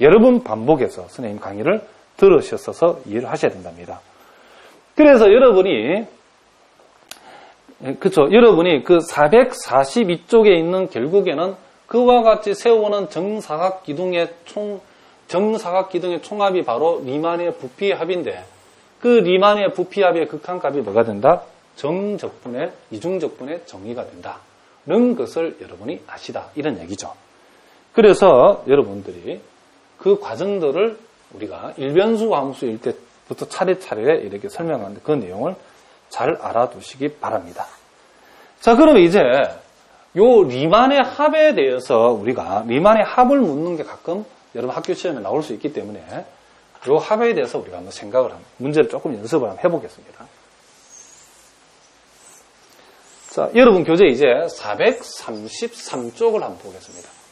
여러 번 반복해서 선생님 강의를 들으셨어서 이해를 하셔야 된답니다. 그래서 여러분이 그렇죠. 여러분이 그 442쪽에 있는 결국에는 그와 같이 세우는 정사각 기둥의 총 정사각 기둥의 총합이 바로 리만의 부피 합인데 그 리만의 부피 합의 극한값이 뭐가 된다? 정적분의 이중적분의 정의가 된다. 는 것을 여러분이 아시다. 이런 얘기죠. 그래서 여러분들이 그 과정들을 우리가 일변수 함수일 때부터 차례차례 이렇게 설명하는데 그 내용을 잘 알아두시기 바랍니다. 자, 그러면 이제 요 리만의 합에 대해서 우리가 리만의 합을 묻는 게 가끔 여러분 학교 시험에 나올 수 있기 때문에 요 합에 대해서 우리가 한번 생각을 하면 문제를 조금 연습을 한번 해보겠습니다. 자, 여러분 교재 이제 433쪽을 한번 보겠습니다.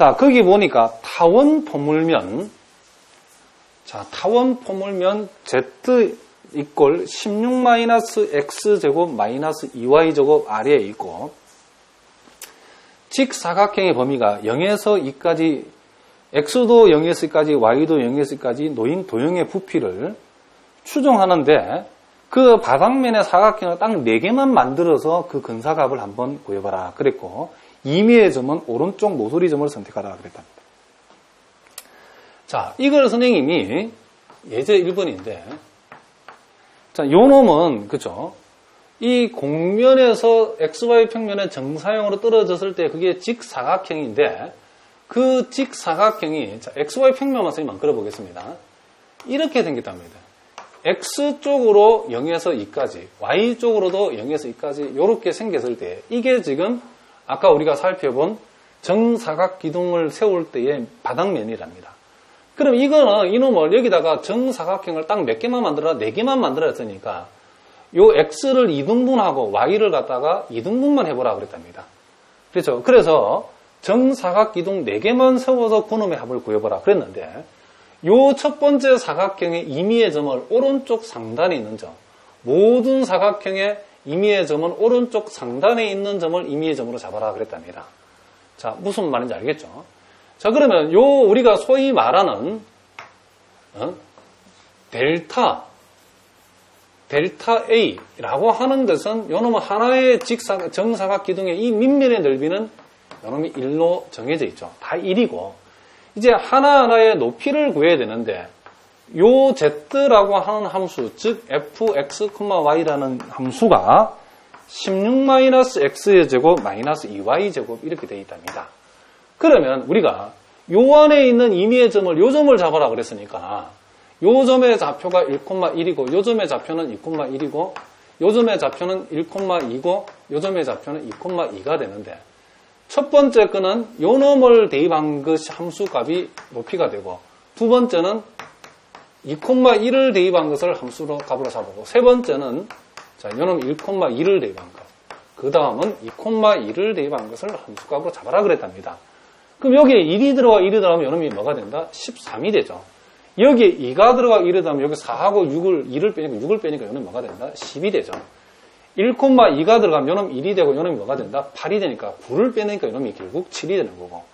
자, 거기 보니까 타원 포물면, 자, 타원 포물면 Z 이꼴 16-x제곱 마이너스 2y제곱 아래에 있고, 직사각형의 범위가 0에서 2까지, x도 0에서 2까지, y도 0에서 2까지 노인 도형의 부피를 추정하는데, 그 바닥면의 사각형을 딱 4개만 만들어서 그 근사값을 한번 구해봐라. 그랬고, 임의의 점은 오른쪽 모서리 점을 선택하라 그랬답니다. 자, 이걸 선생님이 예제 1번인데, 자, 요 놈은, 그죠? 이 공면에서 XY 평면의 정사형으로 떨어졌을 때 그게 직사각형인데, 그 직사각형이, 자, XY 평면만 선생님 한번 그려보겠습니다. 이렇게 생겼답니다. X쪽으로 0에서 2까지, Y쪽으로도 0에서 2까지, 이렇게 생겼을 때, 이게 지금 아까 우리가 살펴본 정사각 기둥을 세울 때의 바닥면이랍니다. 그럼 이거는 이놈을 여기다가 정사각형을 딱 몇 개만 만들어 네 개만 만들었으니까 요 x를 2등분하고 y를 갖다가 2등분만 해보라 그랬답니다. 그렇죠. 그래서 정사각 기둥 4개만 세워서 그놈의 합을 구해보라 그랬는데 요 첫 번째 사각형의 임의의 점을 오른쪽 상단에 있는 점 모든 사각형의 임의의 점은 오른쪽 상단에 있는 점을 임의의 점으로 잡아라 그랬답니다. 자, 무슨 말인지 알겠죠? 자, 그러면 요 우리가 소위 말하는 어? 델타 델타 A라고 하는 것은 요놈은 하나의 직사 정사각 기둥의 이 밑면의 넓이는 요놈이 1로 정해져 있죠. 다 1이고 이제 하나하나의 높이를 구해야 되는데 요 z라고 하는 함수, 즉 fx, y라는 함수가 16-x의 제곱 마이너스 2y 제곱 이렇게 되어 있답니다. 그러면 우리가 요 안에 있는 임의의 점을 요 점을 잡아라 그랬으니까 요 점의 좌표가 1,1이고 요 점의 좌표는 2,1이고 요 점의 좌표는 1,2고 요 점의 좌표는 2,2가 되는데 첫 번째 거는 요 놈을 대입한 것이 함수 값이 높이가 되고 두 번째는 2,1을 대입한 것을 함수로 값으로 잡고 세 번째는 자, 요놈 1,2를 대입한 것. 그 다음은 2,2를 대입한 것을 함수값으로 잡아라 그랬답니다. 그럼 여기에 1이 들어가 1이 들어가면 요놈이 뭐가 된다? 13이 되죠. 여기에 2가 들어가 1이 들어가면 여기 4하고 6을 2를 빼니까 6을 빼니까 요놈이 뭐가 된다? 10이 되죠. 1,2가 들어가면 요놈 1이 되고 요놈이 뭐가 된다? 8이 되니까 9를 빼니까 요놈이 결국 7이 되는 거고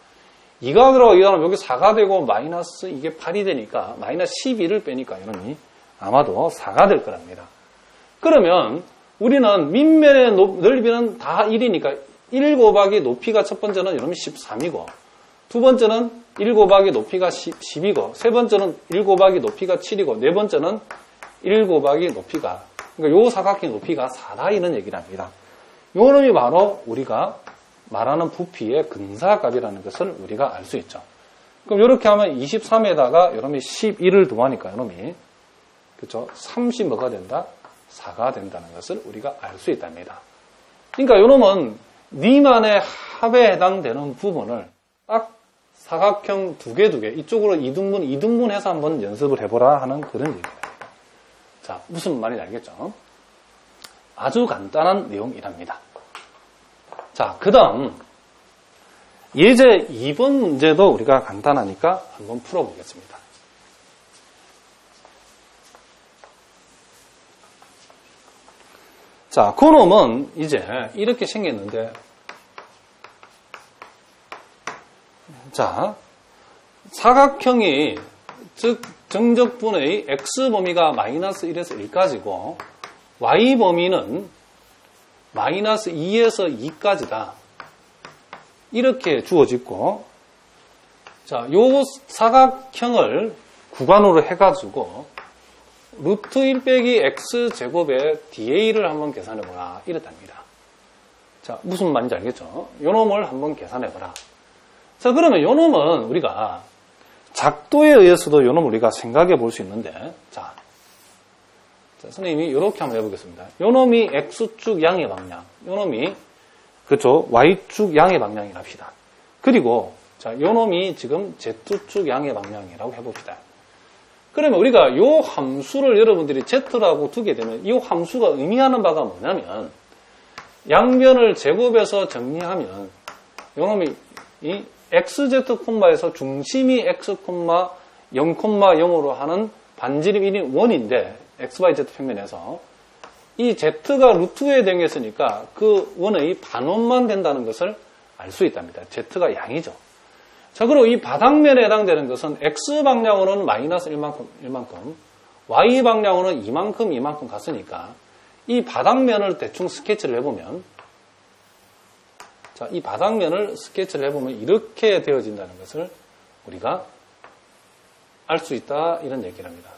2가 들어가게 되면 여기 4가 되고 마이너스 이게 8이 되니까 마이너스 12를 빼니까 이놈이 아마도 4가 될 거랍니다. 그러면 우리는 밑면의 넓이는 다 1이니까 1 곱하기 높이가 첫 번째는 이놈이 13이고 두 번째는 1 곱하기 높이가 10, 이고세 번째는 1 곱하기 높이가 7이고 네 번째는 1 곱하기 높이가 그러니까 요 사각형 높이가 4다 이런 얘기를 합니다. 요 놈이 바로 우리가 말하는 부피의 근사값이라는 것을 우리가 알 수 있죠. 그럼 이렇게 하면 23에다가 이놈이 11을 더하니까 이놈이 그렇죠? 30 뭐가 된다? 4가 된다는 것을 우리가 알 수 있답니다. 그러니까 이놈은 니만의 합에 해당되는 부분을 딱 사각형 두 개 두 개 이쪽으로 이등분 이등분 해서 한번 연습을 해보라 하는 그런 얘기입니다. 자 무슨 말인지 알겠죠? 아주 간단한 내용이랍니다. 자, 그 다음 예제 2번 문제도 우리가 간단하니까 한번 풀어보겠습니다. 자, 그놈은 이제 이렇게 생겼는데 자, 사각형이 즉 정적분의 x 범위가 마이너스 1에서 1까지고 y 범위는 마이너스 2에서 2까지다. 이렇게 주어지고, 자, 요 사각형을 구간으로 해가지고, 루트 1 빼기 x 제곱의 DA를 한번 계산해보라. 이랬답니다. 자, 무슨 말인지 알겠죠? 요 놈을 한번 계산해보라. 자, 그러면 요 놈은 우리가 작도에 의해서도 요 놈을 우리가 생각해 볼 수 있는데, 자, 자, 선생님이 이렇게 한번 해보겠습니다. 요 놈이 X축 양의 방향, 요 놈이, 그렇죠? Y축 양의 방향이랍시다. 그리고, 자, 요 놈이 지금 Z축 양의 방향이라고 해봅시다. 그러면 우리가 요 함수를 여러분들이 Z라고 두게 되면 이 함수가 의미하는 바가 뭐냐면 양변을 제곱해서 정리하면 요 놈이 이 xz 콤마에서 중심이 x 콤마 0 0으로 하는 반지름 1인 원인데 xyz 평면에서 이 z가 루트에 되겠으니까 그 원의 반원만 된다는 것을 알 수 있답니다. z가 양이죠. 자, 그리고 이 바닥면에 해당되는 것은 x 방향으로는 마이너스 1만큼, 1만큼, y 방향으로는 이만큼, 이만큼 갔으니까 이 바닥면을 대충 스케치를 해보면 자, 이 바닥면을 스케치를 해보면 이렇게 되어진다는 것을 우리가 알 수 있다 이런 얘기를 합니다.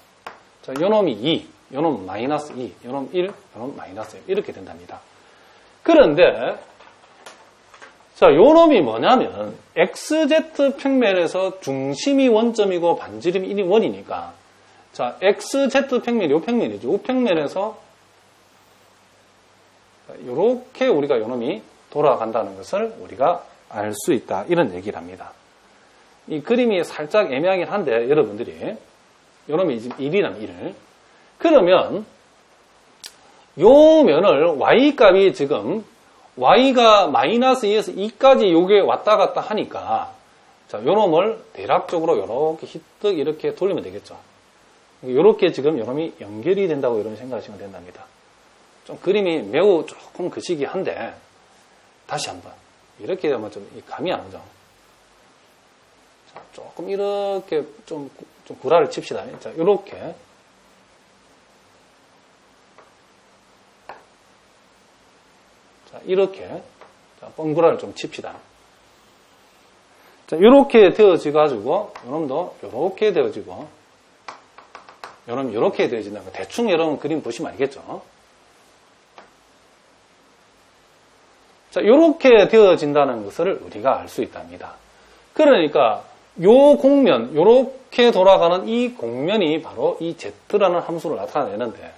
자, 요놈이 2, 요놈 마이너스 2, 요놈 1, 요놈 마이너스 1 이렇게 된답니다. 그런데 자, 요 놈이 뭐냐면 XZ 평면에서 중심이 원점이고 반지름이 1이 원이니까 자, XZ 평면, 요 평면이죠. 요 평면에서 이렇게 우리가 요 놈이 돌아간다는 것을 우리가 알 수 있다. 이런 얘기를 합니다. 이 그림이 살짝 애매하긴 한데 여러분들이 요 놈이 지금 1이란 1을 그러면 요 면을 y 값이 지금 y가 마이너스 2에서 2까지 요게 왔다 갔다 하니까 자, 요놈을 대략적으로 이렇게 히뜩 이렇게 돌리면 되겠죠. 이렇게 지금 요놈이 연결이 된다고 이런 생각하시면 된답니다. 좀 그림이 매우 조금 그시기 한데 다시 한번 이렇게 하면 좀 감이 안 오죠. 자, 조금 이렇게 좀, 좀 구라를 칩시다. 자, 이렇게 자, 이렇게 자, 뻥구라를 좀 칩시다. 자, 이렇게 되어져 가지고 요놈도 이렇게 되어지고 요놈 이렇게 되어진다. 대충 여러분 그림 보시면 알겠죠? 자, 이렇게 되어진다는 것을 우리가 알 수 있답니다. 그러니까 요 공면, 이렇게 돌아가는 이 공면이 바로 이 Z라는 함수를 나타내는데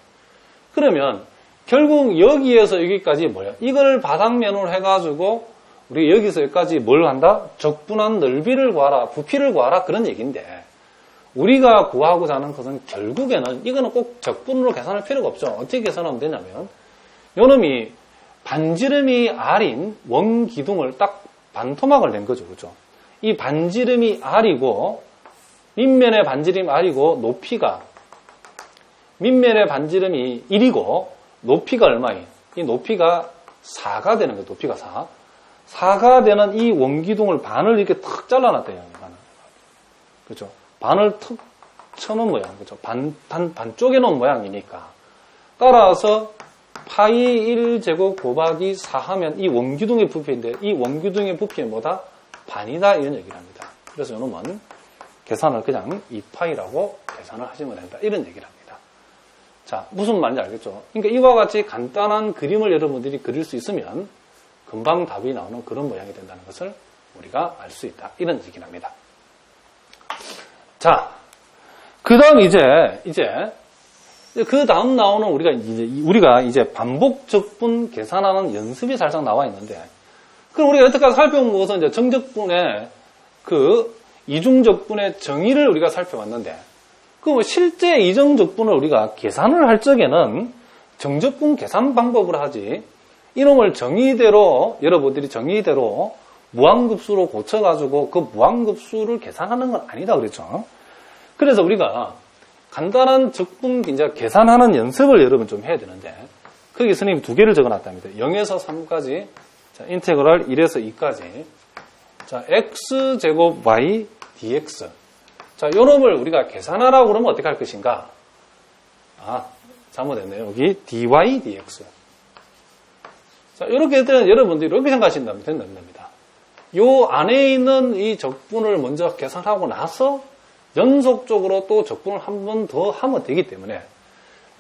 그러면 결국 여기에서 여기까지 뭐야? 이걸 바닥면으로 해가지고 우리 여기서 여기까지 뭘 한다? 적분한 넓이를 구하라, 부피를 구하라 그런 얘기인데 우리가 구하고자 하는 것은 결국에는 이거는 꼭 적분으로 계산할 필요가 없죠. 어떻게 계산하면 되냐면 요놈이 반지름이 R인 원기둥을 딱 반토막을 낸 거죠. 그죠? 이 반지름이 R이고 밑면의 반지름이 R이고 높이가 밑면의 반지름이 1이고 높이가 얼마예요? 이 높이가 4가 되는 거예요. 높이가 4. 4가 되는 이 원기둥을 반을 이렇게 탁 잘라놨대요. 반을. 그죠? 반을 턱 쳐놓은 모양. 그죠? 반, 반, 반쪽에 놓은 모양이니까. 따라서 파이 1제곱 곱하기 4 하면 이 원기둥의 부피인데 이 원기둥의 부피는 뭐다? 반이다 이런 얘기를 합니다. 그래서 이놈은 계산을 그냥 2파이라고 계산을 하시면 된다. 이런 얘기를 합니다. 자, 무슨 말인지 알겠죠? 그러니까 이와 같이 간단한 그림을 여러분들이 그릴 수 있으면 금방 답이 나오는 그런 모양이 된다는 것을 우리가 알 수 있다. 이런 얘기를 합니다. 자, 그 다음 이제, 이제, 그 다음 나오는 우리가 이제, 우리가 이제 반복 적분 계산하는 연습이 살짝 나와 있는데, 그럼 우리가 여태까지 살펴본 것은 이제 정적분의 그 이중적분의 정의를 우리가 살펴봤는데, 뭐 실제 이정적분을 우리가 계산을 할 적에는 정적분 계산 방법으로 하지 이놈을 정의대로 여러분들이 정의대로 무한급수로 고쳐가지고 그 무한급수를 계산하는 건 아니다 그랬죠. 그래서 우리가 간단한 적분 이제 계산하는 연습을 여러분 좀 해야 되는데 거기 선생님이 두 개를 적어놨답니다. 0에서 3까지, 자, 인테그랄 1에서 2까지, 자, x제곱 y dx. 자, 요 놈을 우리가 계산하라고 그러면 어떻게 할 것인가? 아, 잘못했네요. 여기 dy dx. 자, 이렇게 되면 여러분들이 이렇게 생각하신다면 된답니다. 요 안에 있는 이 적분을 먼저 계산하고 나서 연속적으로 또 적분을 한 번 더 하면 되기 때문에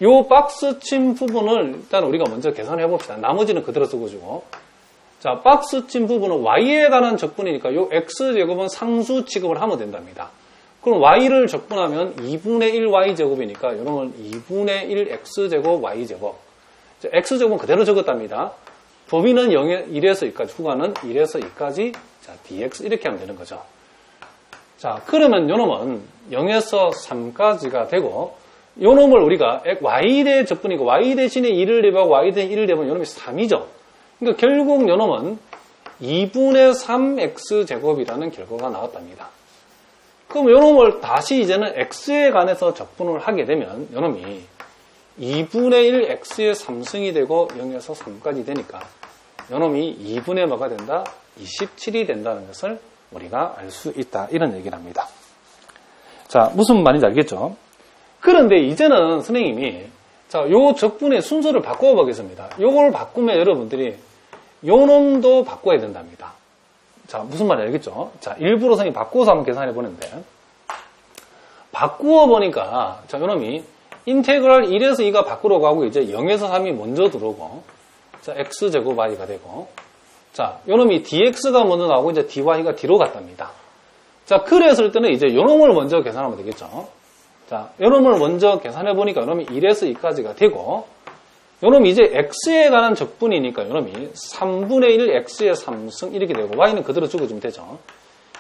요 박스 침 부분을 일단 우리가 먼저 계산해 봅시다. 나머지는 그대로 쓰고 주고. 자, 박스 침 부분은 y에 관한 적분이니까 요 x제곱은 상수 취급을 하면 된답니다. 그럼 y를 적분하면 2분의 1 y제곱이니까 이놈은 2분의 1 x제곱 y제곱. 자, x제곱은 그대로 적었답니다. 범위는 0에 1에서 2까지, 후가는 1에서 2까지, 자, dx 이렇게 하면 되는 거죠. 자, 그러면 요놈은 0에서 3까지가 되고, 요놈을 우리가 y대 적분이고, y 대신에 1을 대하고 y 대신에 1을 대면 요놈이 3이죠. 그러니까 결국 요놈은 2분의 3x 제곱이라는 결과가 나왔답니다. 그럼 요놈을 다시 이제는 x에 관해서 적분을 하게 되면 요놈이 2분의 1 x의 3승이 되고 0에서 3까지 되니까 요놈이 2분의 뭐가 된다? 27이 된다는 것을 우리가 알 수 있다. 이런 얘기를 합니다. 자, 무슨 말인지 알겠죠? 그런데 이제는 선생님이 자, 요 적분의 순서를 바꿔 보겠습니다. 요걸 바꾸면 여러분들이 요 놈도 바꿔야 된답니다. 자, 무슨 말인지 알겠죠? 자, 일부러 선생님 바꾸어서 한번 계산해 보는데 바꾸어 보니까 자, 요 놈이 인테그랄 1에서 2가 밖으로 가고 이제 0에서 3이 먼저 들어오고 자, x제곱 y가 되고 자, 요놈이 dx가 먼저 나오고 이제 dy가 뒤로 갔답니다. 자, 그랬을 때는 이제 요놈을 먼저 계산하면 되겠죠. 자, 요놈을 먼저 계산해 보니까 요놈이 1에서 2까지가 되고 요놈이 이제 x에 관한 적분이니까 요놈이 3분의 1 x의 3승 이렇게 되고 y는 그대로 적어주면 되죠.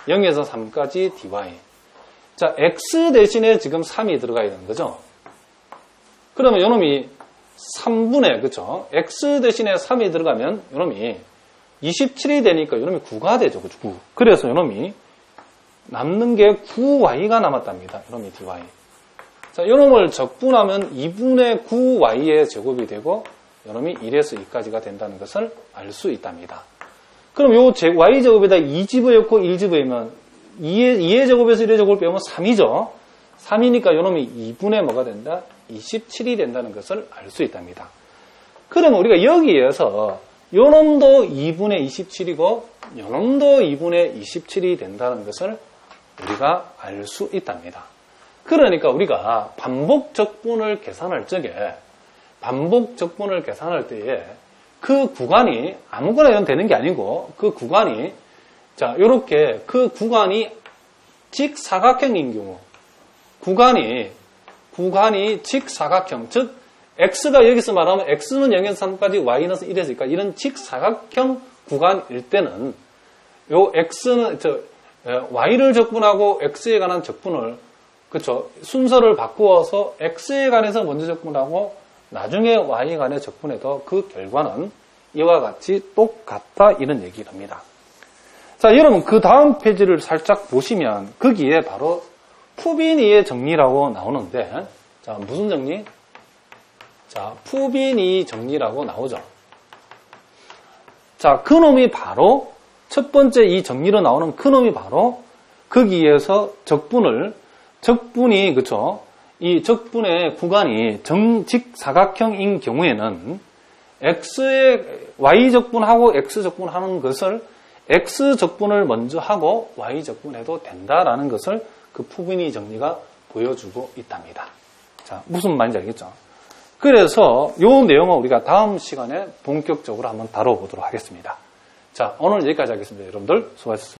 0에서 3까지 dy. 자, x 대신에 지금 3이 들어가야 되는 거죠. 그러면 요놈이 3분의 그쵸? x 대신에 3이 들어가면 요놈이 27이 되니까 요놈이 9가 되죠. 그죠? 9. 그래서 요놈이 남는 게 9y가 남았답니다. 요놈이 dy. 자, 요놈을 적분하면 2분의 9y의 제곱이 되고 요놈이 1에서 2까지가 된다는 것을 알 수 있답니다. 그럼 요 y제곱에다 2집어였고 1집어이면 2의, 2의 제곱에서 1의 제곱을 빼면 3이죠. 3이니까 요놈이 2분의 뭐가 된다? 27이 된다는 것을 알 수 있답니다. 그러면 우리가 여기에서 요놈도 2분의 27이고 요놈도 2분의 27이 된다는 것을 우리가 알 수 있답니다. 그러니까 우리가 반복 적분을 계산할 적에 반복 적분을 계산할 때에 그 구간이 아무거나 연 되는 게 아니고 그 구간이 자 이렇게 그 구간이 직사각형인 경우 구간이 구간이 직사각형 즉 x가 여기서 말하면 x는 0에서 3까지 y는 1에서 2까지 이런 직사각형 구간일 때는 요 x는 저 y를 적분하고 x에 관한 적분을 그렇죠 순서를 바꾸어서 x에 관해서 먼저 적분하고 나중에 y에 관해 적분해도 그 결과는 이와 같이 똑같다 이런 얘기를 합니다. 자 여러분 그 다음 페이지를 살짝 보시면 거기에 바로 푸비니의 정리라고 나오는데 자 무슨 정리? 자 푸비니 정리라고 나오죠. 자 그놈이 바로 첫 번째 이 정리로 나오는 그놈이 바로 거기에서 적분을 적분이 그쵸 이 적분의 구간이 정직 사각형인 경우에는 x의 y 적분하고 x 적분하는 것을 x 적분을 먼저 하고 y 적분해도 된다라는 것을 그 푸비니 정리가 보여주고 있답니다. 자, 무슨 말인지 알겠죠? 그래서 이 내용은 우리가 다음 시간에 본격적으로 한번 다뤄보도록 하겠습니다. 자, 오늘 여기까지 하겠습니다. 여러분들 수고하셨습니다.